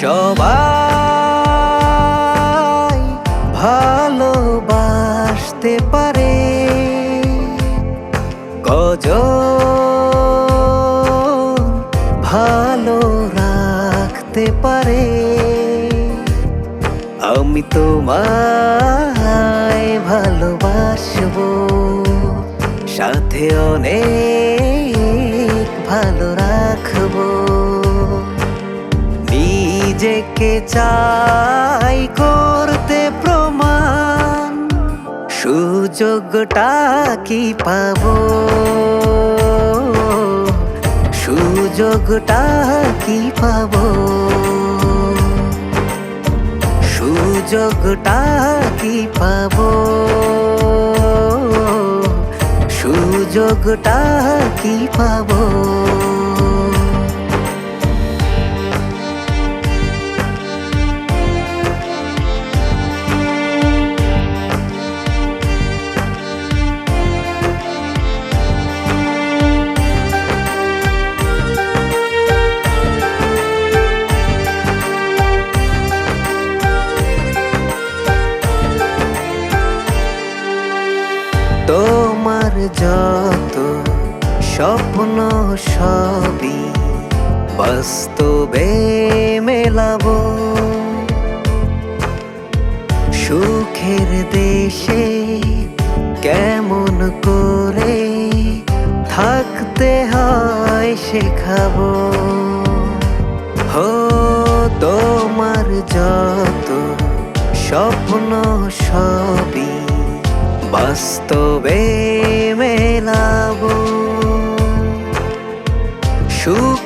সবাই ভালোবাসতে পারে। কজ ভালো রাখতে পারে? আমি তোমায় ভালোবাসব। সাথে অনেক নিজেকে চাই করতে প্রমাণ। সুযোগটা কি পাব? সুযোগটা কি পাবো? সুযোগটা কি পাবো? সুযোগটা কি পাবো? যত স্বপ্ন সবই বাস্তবে মেলাবো। সুখের দেশে কেমন করে থাকতে হয় শেখাবো। হো, তোমার যত স্বপ্ন সবই বাস্তবে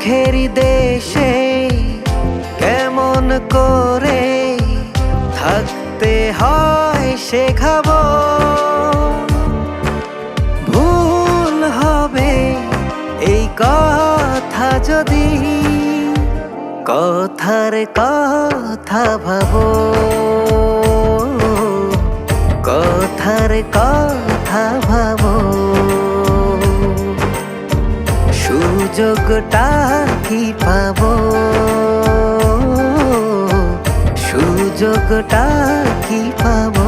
সুখের দেশে কেমন করে থাকতে হয় শেখাবো। ভুল হবে এই কথা যদি কথার কথা ভাবো। কথার কথা ভাবো। সুযোগটা কি পাবো? সুযোগটা কি পাবো?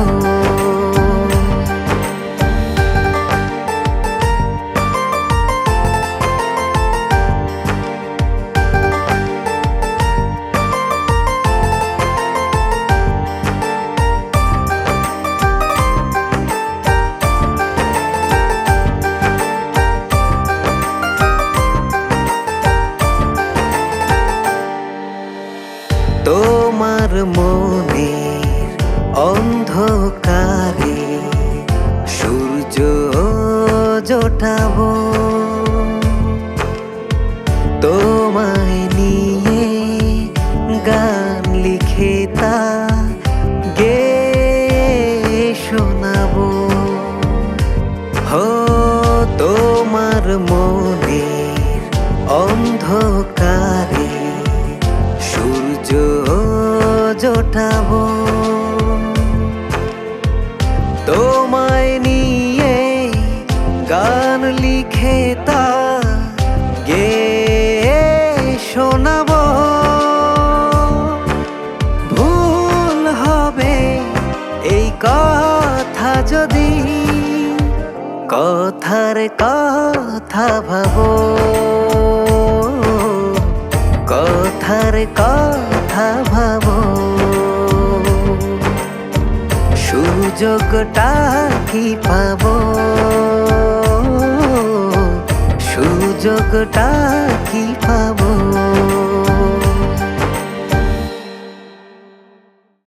মনের অন্ধকারে সূর্য জোটাবো তোমায় নিয়ে গান লিখে তা গে শোনাবো। হো তোমার মনের জোটাবো তোমায় নিয়ে গান লিখে তা গে শোনাবো। ভুল হবে এই কথা যদি কথার কথা ভাবো। কথার কথা ভাবো। সুযোগটা কি পাবো? সুযোগটা কি পাবো?